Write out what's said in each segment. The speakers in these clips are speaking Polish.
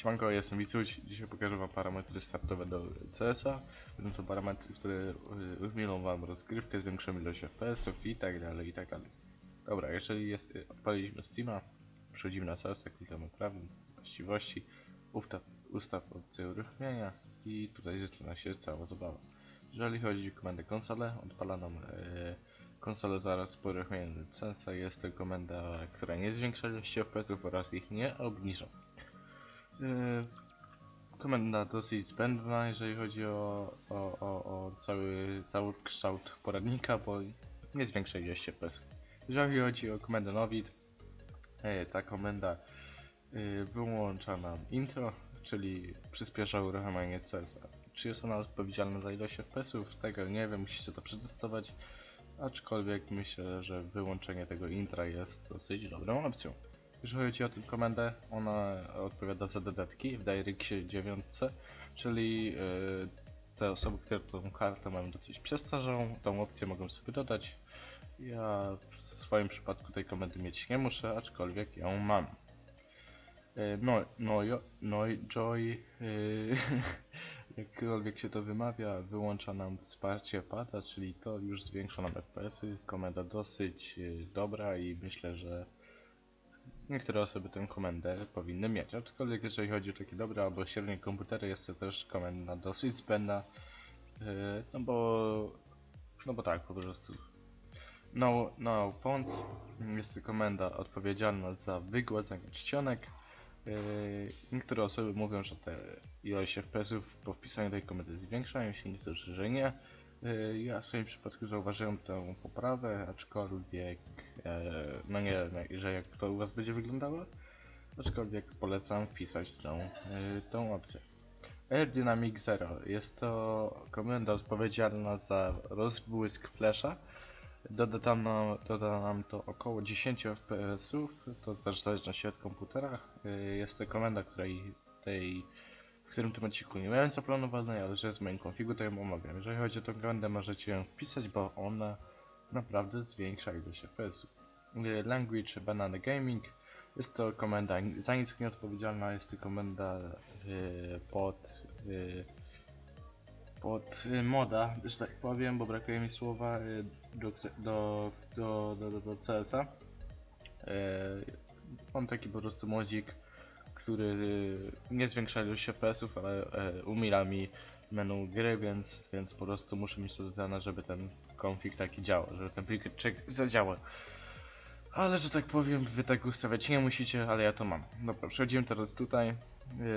Siemanko, jestem Wicuś. Dzisiaj pokażę wam parametry startowe do CS-a. Będą to parametry, które y, zmienią wam rozgrywkę, zwiększą ilość FPS-ów i tak dalej, i tak dalej. Dobra, jeżeli jest, y, odpaliliśmy Steama, przechodzimy na CS-a, klikamy prawym, właściwości, ustaw, ustaw opcję uruchomienia i tutaj zaczyna się cała zabawa. Jeżeli chodzi o komendę konsolę, odpala nam y, konsolę zaraz po uruchomieniu CS-a. Jest to komenda, która nie zwiększa ilości FPS-ów oraz ich nie obniża. Yy, komenda dosyć zbędna, jeżeli chodzi o, o, o, o cały, cały kształt poradnika, bo nie zwiększa ilości FPS. Jeżeli chodzi o komendę Novit, yy, ta komenda yy, wyłącza nam intro, czyli przyspiesza uruchamianie CS. Czy jest ona odpowiedzialna za ilość FPS-ów? Tego nie wiem, musicie to przetestować. Aczkolwiek myślę, że wyłączenie tego intra jest dosyć dobrą opcją. Jeżeli chodzi o tę komendę, ona odpowiada za dodatki w DirectXie 9, czyli yy, te osoby, które tą kartę mają dosyć przestarzałą, tą opcję mogą sobie dodać. Ja w swoim przypadku tej komendy mieć nie muszę, aczkolwiek ją mam. Yy, no, no, jo, no, Joy, yy, jakkolwiek się to wymawia, wyłącza nam wsparcie pada, czyli to już zwiększa nam FPS-y. Komenda dosyć dobra i myślę, że Niektóre osoby tę komendę powinny mieć, aczkolwiek jeżeli chodzi o takie dobre albo średnie komputery, jest to też komenda dosyć zbędna, yy, no bo, no bo tak po prostu. No, no fonts jest to komenda odpowiedzialna za wygładzenie czcionek. Yy, niektóre osoby mówią, że te ilość FPS-ów po wpisaniu tej komendy zwiększają się, niektórzy, że nie. Yy, Ja w swoim przypadku zauważyłem tę poprawę, aczkolwiek no nie wiem, że jak to u was będzie wyglądało, aczkolwiek polecam wpisać tą, e, tą opcję. Air Dynamic Zero jest to komenda odpowiedzialna za rozbłysk flasha. Doda, nam, doda nam to około 10 fps, to też w zależności od komputera. E, Jest to komenda, której tej w którym tym odcinku nie miałem zaplanowanej, ale że w moim konfigu, to ją omawiam. Jeżeli chodzi o tę komendę, możecie ją wpisać, bo ona naprawdę zwiększa ilość FPS-ów. Y, Language Banana Gaming jest to komenda za nic nieodpowiedzialna, jest to komenda y, pod, y, pod moda, że tak powiem, bo brakuje mi słowa do, do, do, do, do, CS-a. Mam taki po prostu modzik, który nie zwiększa ilości FPS-ów, ale umiera mi menu gry, więc, więc po prostu muszę mieć to dodane, żeby ten konfig taki działał, żeby ten plikczek zadziałał. Ale że tak powiem, wy tak ustawiać nie musicie, ale ja to mam. Dobra, przechodzimy teraz tutaj.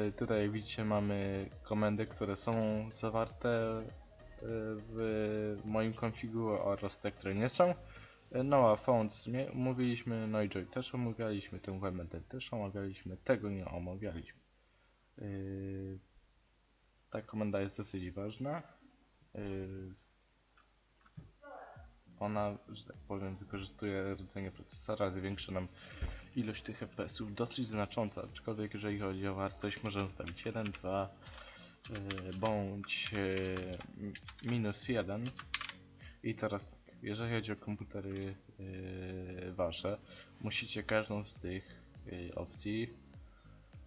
Y, Tutaj jak widzicie mamy komendy, które są zawarte y, w moim konfigu oraz te, które nie są. Y, No a fonts mówiliśmy, no i Joy też omawialiśmy, tę komendę też omawialiśmy, tego nie omawialiśmy. Ta komenda jest dosyć ważna. Ona, że tak powiem, wykorzystuje rdzenie procesora, zwiększa nam ilość tych FPS-ów dosyć znacząca, aczkolwiek jeżeli chodzi o wartość możemy ustawić 1, 2 yy, bądź yy, minus 1 i teraz tak, jeżeli chodzi o komputery yy, wasze, musicie każdą z tych yy, opcji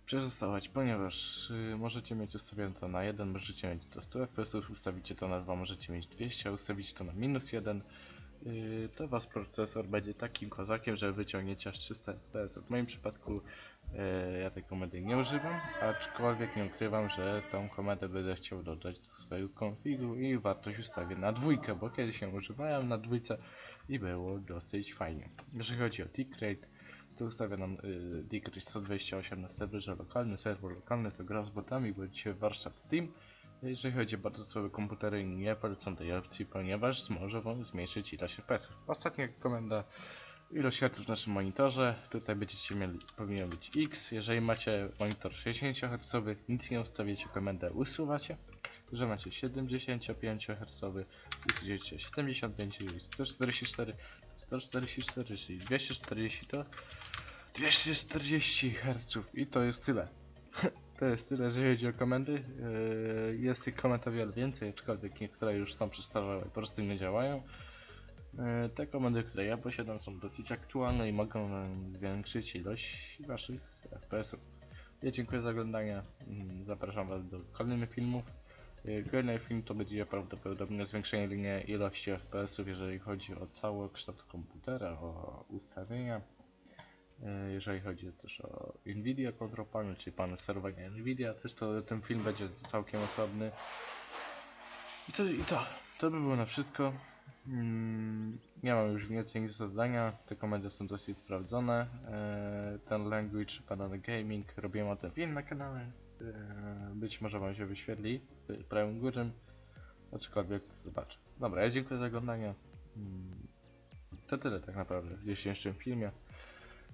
przetestować, ponieważ yy, możecie mieć ustawione to na 1, możecie mieć do 100 FPS, ustawicie to na 2, możecie mieć 200, a ustawicie to na minus 1. Yy, to was procesor będzie takim kozakiem, że wyciągniecie aż 300 FPS. W moim przypadku yy, ja tej komendy nie używam, aczkolwiek nie ukrywam, że tą komendę będę chciał dodać do swojego konfigu i wartość ustawię na dwójkę, bo kiedyś ją używałem na dwójce i było dosyć fajnie. Jeżeli chodzi o tick rate, to ustawia nam yy, tick rate 128 na serwerze lokalny, serwer lokalny to gra z botami, bo dzisiaj warsztat Steam. Jeżeli chodzi o bardzo słabe komputery, nie polecam tej opcji, ponieważ może wam zmniejszyć ilość FPS. Ostatnia komenda ilość herców w naszym monitorze. Tutaj będziecie mieli, powinien być X. Jeżeli macie monitor 60 Hz, nic nie ustawiacie, komendę usuwacie. Że macie 75 Hz, usuniecie 75, czyli 144, 144, czyli 240 to 240 Hz i to jest tyle. To jest tyle, jeżeli chodzi o komendy. Yy, Jest tych komend o wiele więcej, aczkolwiek niektóre już są przestarzałe po prostu nie działają. Yy, Te komendy, które ja posiadam są dosyć aktualne i mogą zwiększyć ilość waszych FPS-ów. Ja dziękuję za oglądanie. Mm, Zapraszam Was do kolejnych filmów. Y, Kolejny film to będzie prawdopodobnie zwiększenie linii ilości FPS-ów, jeżeli chodzi o cały kształt komputera, o ustawienia. Y, Jeżeli chodzi też o Nvidia Panel, czyli panel sterowania Nvidia, też to ten film będzie całkiem osobny. I to, i to, to by było na wszystko. Mm, nie mam już więcej nic do dodania, te komendy są dosyć sprawdzone. E, ten language Banana Gaming, robiłem o tym film na kanale. E, być może wam się wyświetli w prawym górnym, aczkolwiek zobaczę. Dobra, ja dziękuję za oglądanie. Mm, to tyle tak naprawdę w dzisiejszym filmie.